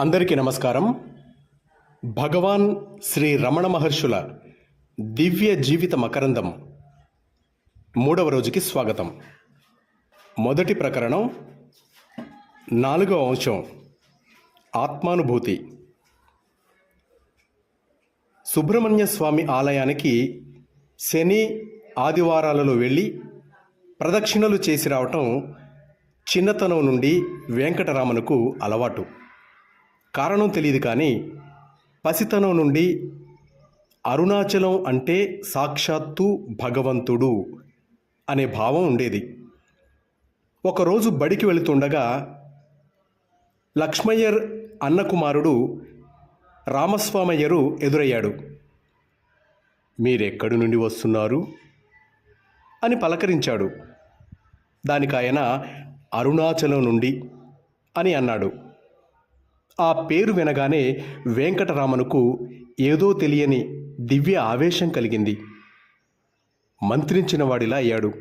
అందరికీ నమస్కారం. భగవాన్ శ్రీ రమణ మహర్షుల దివ్య జీవిత మకరందం మూడవ రోజుకి స్వాగతం. మొదటి ప్రకరణం నాలుగవ అంశం ఆత్మానుభూతి. సుబ్రహ్మణ్య స్వామి ఆలయానికి శని ఆదివారాలలో వెళ్ళి ప్రదక్షిణలు చేసి రావటం చిన్నతనం నుండి వెంకటరామనుకు అలవాటు. కారణం తెలియదు కానీ పసితనం నుండి అరుణాచలం అంటే సాక్షాత్తు భగవంతుడు అనే భావం ఉండేది. ఒకరోజు బడికి వెళుతుండగా లక్ష్మయ్యర్ అన్నకుమారుడు రామస్వామయ్యరు ఎదురయ్యాడు. మీరెక్కడి నుండి వస్తున్నారు? అని పలకరించాడు. దానికి ఆయన అరుణాచలం నుండి అని అన్నాడు. ఆ పేరు వినగానే వెంకటరామనుకు ఏదో తెలియని దివ్య ఆవేశం కలిగింది. మంత్రించిన వాడిలా అయ్యాడు.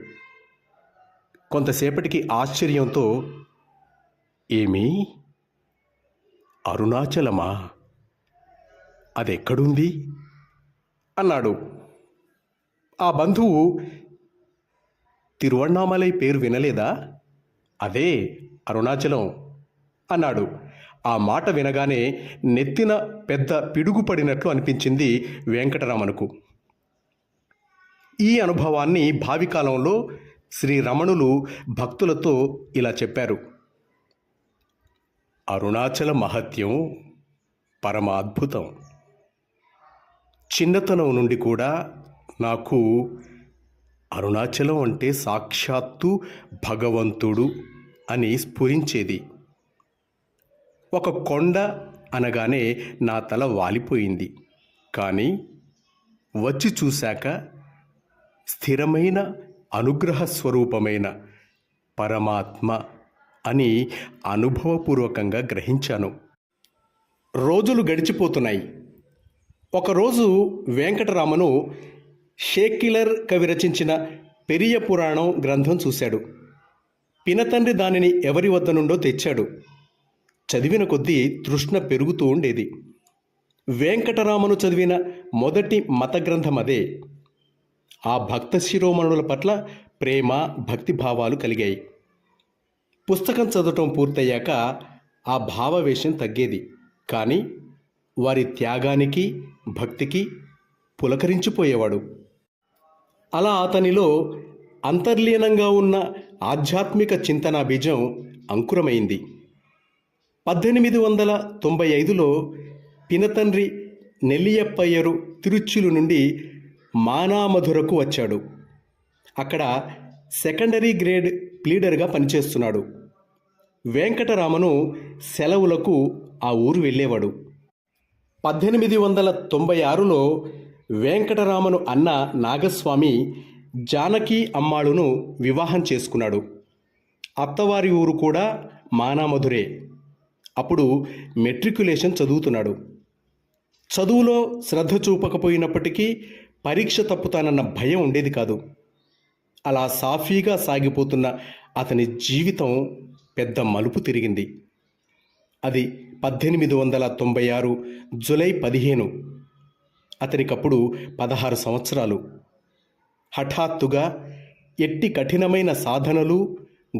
కొంతసేపటికి ఆశ్చర్యంతో ఏమి? అరుణాచలమా? అదెక్కడుంది? అన్నాడు. ఆ బంధువు తిరువണ്ണామలై పేరు వినలేదా? అదే అరుణాచలం అన్నాడు. ఆ మాట వినగానే నెత్తిన పెద్ద పిడుగుపడినట్లు అనిపించింది వెంకటరమణకు. ఈ అనుభవాన్ని భావికాలంలో శ్రీ రమణులు భక్తులతో ఇలా చెప్పారు. అరుణాచల మహత్యం పరమ అద్భుతం చిన్నతనం నుండి కూడా నాకు అరుణాచలం అంటే సాక్షాత్తు భగవంతుడు అని స్ఫురించేది. ఒక కొండ అనగానే నా తల వాలిపోయింది. కానీ వచ్చి చూశాక స్థిరమైన అనుగ్రహ స్వరూపమైన పరమాత్మ అని అనుభవపూర్వకంగా గ్రహించాను. రోజులు గడిచిపోతున్నాయి. ఒకరోజు వెంకటరామను షేకిలర్ కవి రచించిన పెరియ పురాణం గ్రంథం చూశాడు. పినతండ్రి దానిని ఎవరి వద్ద నుండో తెచ్చాడు. చదివిన కొద్దీ తృష్ణ పెరుగుతూ ఉండేది. వెంకటరామను చదివిన మొదటి మత గ్రంథం అదే. ఆ భక్త శిరోమణుల పట్ల ప్రేమ భక్తిభావాలు కలిగాయి. పుస్తకం చదవటం పూర్తయ్యాక ఆ భావవేశం తగ్గేది. కానీ వారి త్యాగానికి భక్తికి పులకరించిపోయేవాడు. అలా అతనిలో అంతర్లీనంగా ఉన్న ఆధ్యాత్మిక చింతనా బీజం అంకురమైంది. పద్దెనిమిది వందల తొంభై ఐదులో పినతండ్రి నెల్లియప్పయ్యరు తిరుచులు నుండి మానామధురకు వచ్చాడు. అక్కడ సెకండరీ గ్రేడ్ ప్లీడర్గా పనిచేస్తున్నాడు. వెంకటరామను సెలవులకు ఆ ఊరు వెళ్ళేవాడు. పద్దెనిమిది వందల తొంభై ఆరులో వెంకటరామను అన్న నాగస్వామి జానకి అమ్మాళును వివాహం చేసుకున్నాడు. అత్తవారి ఊరు కూడా మానామధురే. అప్పుడు మెట్రికులేషన్ చదువుతున్నాడు. చదువులో శ్రద్ధ చూపకపోయినప్పటికీ పరీక్ష తప్పుతానన్న భయం ఉండేది కాదు. అలా సాఫీగా సాగిపోతున్న అతని జీవితం పెద్ద మలుపు తిరిగింది. అది పద్దెనిమిది వందల తొంభై ఆరు జులై పదిహేను. అతనికప్పుడు పదహారు సంవత్సరాలు. హఠాత్తుగా ఎట్టి కఠినమైన సాధనలు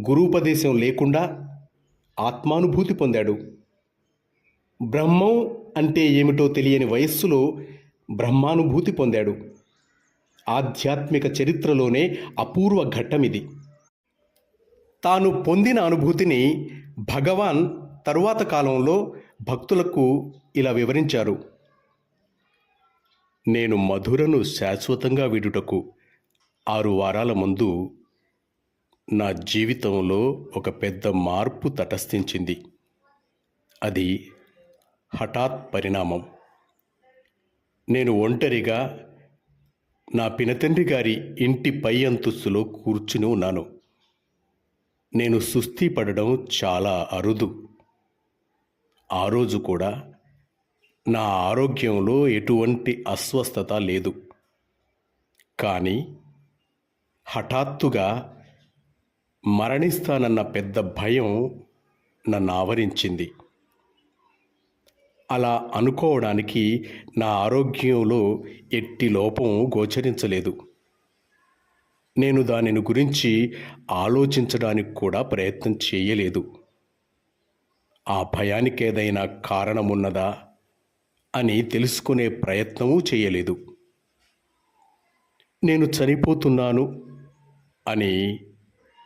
గురూపదేశం లేకుండా ఆత్మానుభూతి పొందాడు. బ్రహ్మం అంటే ఏమిటో తెలియని వయస్సులో బ్రహ్మానుభూతి పొందాడు. ఆధ్యాత్మిక చరిత్రలోనే అపూర్వ ఘట్టమిది తాను పొందిన అనుభూతిని భగవాన్ తరువాత కాలంలో భక్తులకు ఇలా వివరించారు. నేను మధురను శాశ్వతంగా విడుటకు ఆరు వారాల ముందు నా జీవితంలో ఒక పెద్ద మార్పు తటస్థించింది. అది హఠాత్ పరిణామం. నేను ఒంటరిగా నా పినతండ్రి గారి ఇంటి పై అంతస్తులో కూర్చుని ఉన్నాను. నేను సుస్థి పడడం చాలా అరుదు. ఆ రోజు కూడా నా ఆరోగ్యంలో ఎటువంటి అస్వస్థత లేదు. కానీ హఠాత్తుగా మరణిస్తానన్న పెద్ద భయం నన్ను ఆవరించింది. అలా అనుకోవడానికి నా ఆరోగ్యంలో ఎట్టి లోపం గోచరించలేదు. నేను దానిని గురించి ఆలోచించడానికి కూడా ప్రయత్నం చేయలేదు. ఆ భయానికి ఏదైనా కారణమున్నదా అని తెలుసుకునే ప్రయత్నమూ చేయలేదు. నేను చనిపోతున్నాను అని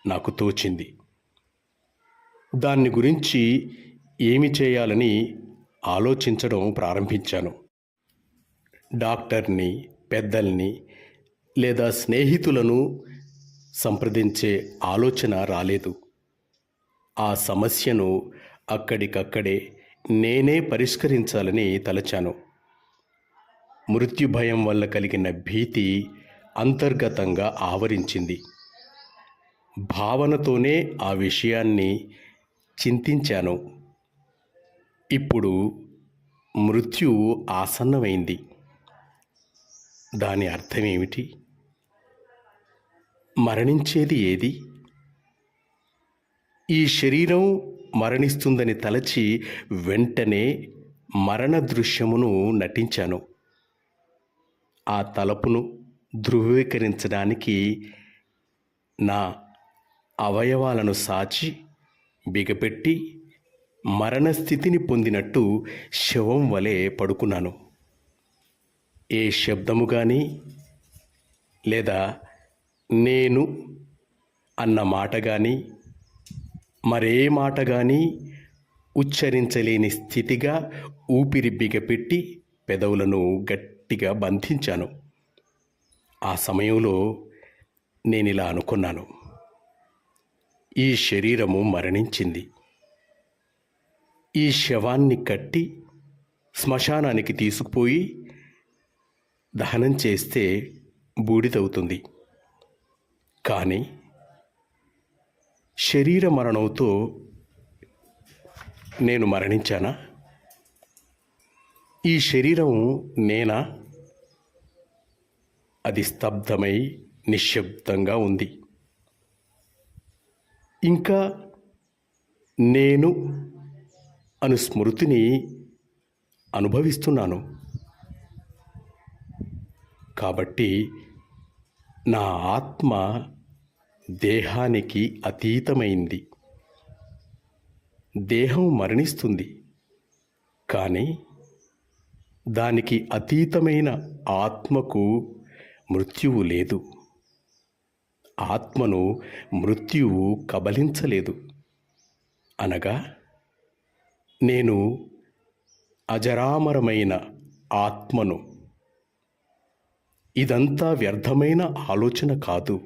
నాకు తోచింది. దాన్ని గురించి ఏమి చేయాలని ఆలోచించడం ప్రారంభించాను. డాక్టర్ని పెద్దల్ని లేదా స్నేహితులను సంప్రదించే ఆలోచన రాలేదు. ఆ సమస్యను అక్కడికక్కడే నేనే పరిష్కరించాలని తలచాను. మృత్యు భయం వల్ల కలిగిన భీతి అంతర్గతంగా ఆవరించింది. భావనతోనే ఆ విషయాన్ని చింతించాను. ఇప్పుడు మృత్యు ఆసన్నమైంది. దాని అర్థమేమిటి? మరణించేది ఏది? ఈ శరీరం మరణిస్తుందని తలచి వెంటనే మరణ దృశ్యమును నటించాను. ఆ తలపును ధృవీకరించడానికి నా అవయవాలను సాచి బిగపెట్టి మరణస్థితిని పొందినట్టు శవం వలె పడుకున్నాను. ఏ శబ్దము కానీ లేదా నేను అన్న మాట కానీ మరే మాట కానీ ఉచ్చరించలేని స్థితిగా ఊపిరి బిగపెట్టి పెదవులను గట్టిగా బంధించాను. ఆ సమయంలో నేను ఇలా అనుకున్నాను. ఈ శరీరము మరణించింది. ఈ శవాన్ని కట్టి శ్మశానానికి తీసుకుపోయి దహనం చేస్తే బూడిదవుతుంది. కానీ శరీర మరణంతో నేను మరణించానా? ఈ శరీరం నేనా? అది స్తబ్దమై నిశ్శబ్దంగా ఉంది. ఇంకా నేను అను స్మృతిని అనుభవిస్తున్నాను. కాబట్టి నా ఆత్మ దేహానికి అతీతమైంది. దేహం మరణిస్తుంది. కానీ దానికి అతీతమైన ఆత్మకు మృత్యువు లేదు. ఆత్మను మృత్యువు కబలించలేదు. అనగా నేను అజరామరమైన ఆత్మను. ఇదంతా వ్యర్థమైన ఆలోచన కాదు.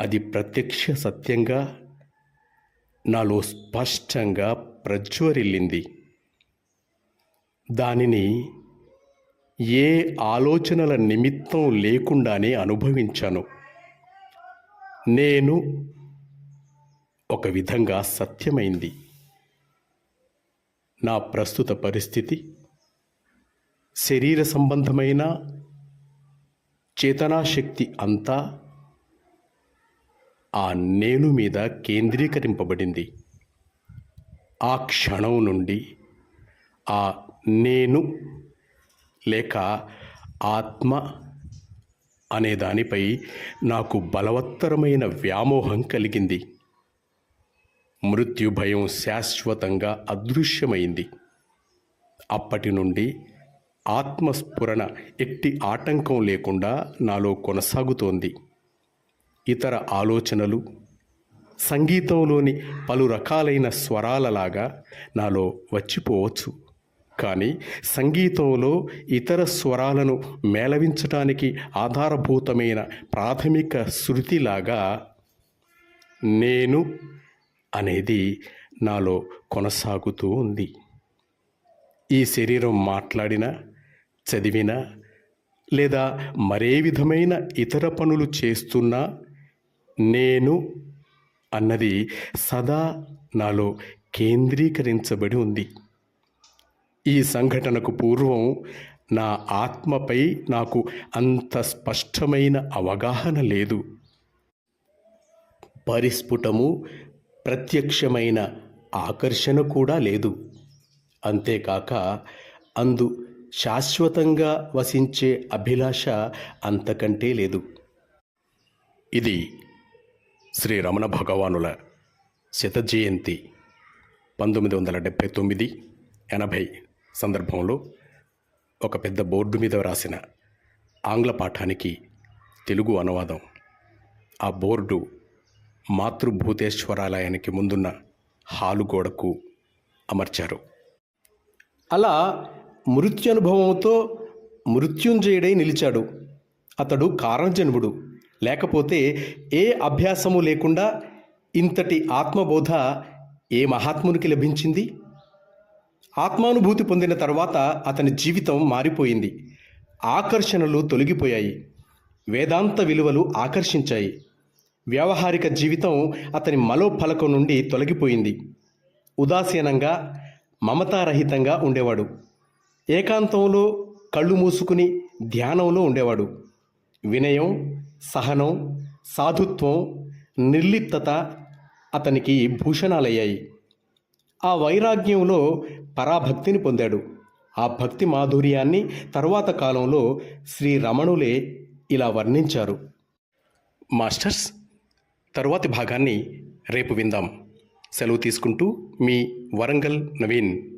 అది ప్రత్యక్ష సత్యంగా నాలో స్పష్టంగా ప్రజ్వరిల్లింది. దానిని ఏ ఆలోచనల నిమిత్తం లేకుండానే అనుభవించాను. నేను ఒక విధంగా సత్యమైంది. నా ప్రస్తుత పరిస్థితి శరీర సంబంధమైన చేతనాశక్తి అంతా ఆ నేను మీద కేంద్రీకరింపబడింది. ఆ క్షణం నుండి ఆ నేను లేక ఆత్మ అనే దానిపై నాకు బలవత్తరమైన వ్యామోహం కలిగింది. మృత్యు భయం శాశ్వతంగా అదృశ్యమైంది. అప్పటి నుండి ఆత్మస్ఫురణ ఎట్టి ఆటంకం లేకుండా నాలో కొనసాగుతోంది. ఇతర ఆలోచనలు సంగీతంలోని పలు రకాలైన స్వరాలలాగా నాలో వచ్చిపోవచ్చు. కానీ సంగీతంలో ఇతర స్వరాలను మేళవించటానికి ఆధారభూతమైన ప్రాథమిక శృతిలాగా నేను అనేది నాలో కొనసాగుతూ ఉంది. ఈ శరీరం మాట్లాడినా చదివినా లేదా మరే విధమైన ఇతర పనులు చేస్తున్నా నేను అన్నది సదా నాలో కేంద్రీకరించబడి ఉంది. ఈ సంఘటనకు పూర్వం నా ఆత్మపై నాకు అంత స్పష్టమైన అవగాహన లేదు. పరిస్ఫుటము ప్రత్యక్షమైన ఆకర్షణ కూడా లేదు. అంతేకాక అందు శాశ్వతంగా వసించే అభిలాష అంతకంటే లేదు. ఇది శ్రీ రమణ భగవానుల శత జయంతి పంతొమ్మిది వందల డెబ్భై తొమ్మిది ఎనభై సందర్భంలో ఒక పెద్ద బోర్డు మీద వ్రాసిన ఆంగ్ల పాఠానికి తెలుగు అనువాదం. ఆ బోర్డు మాతృభూతేశ్వరాలయానికి ముందున్న హాలు గోడకు అమర్చారు. అలా మృత్యనుభవంతో మృత్యుంజయుడై నిలిచాడు. అతడు కారణజన్ముడు. లేకపోతే ఏ అభ్యాసము లేకుండా ఇంతటి ఆత్మబోధ ఏ మహాత్మునికి లభించింది? ఆత్మానుభూతి పొందిన తర్వాత అతని జీవితం మారిపోయింది. ఆకర్షణలు తొలగిపోయాయి. వేదాంత విలువలు ఆకర్షించాయి. వ్యావహారిక జీవితం అతని మలోఫలకం నుండి తొలగిపోయింది. ఉదాసీనంగా మమతారహితంగా ఉండేవాడు. ఏకాంతంలో కళ్ళు మూసుకుని ధ్యానంలో ఉండేవాడు. వినయం సహనం సాధుత్వం నిర్లిప్తత అతనికి భూషణాలయ్యాయి. ఆ వైరాగ్యంలో పరాభక్తిని పొందాడు. ఆ భక్తి మాధుర్యాన్ని తరువాత కాలంలో శ్రీ రమణులే ఇలా వర్ణించారు. మాస్టర్స్ తరువాతి భాగాన్ని రేపు విందాం. సెలవు తీసుకుంటూ మీ వరంగల్ నవీన్.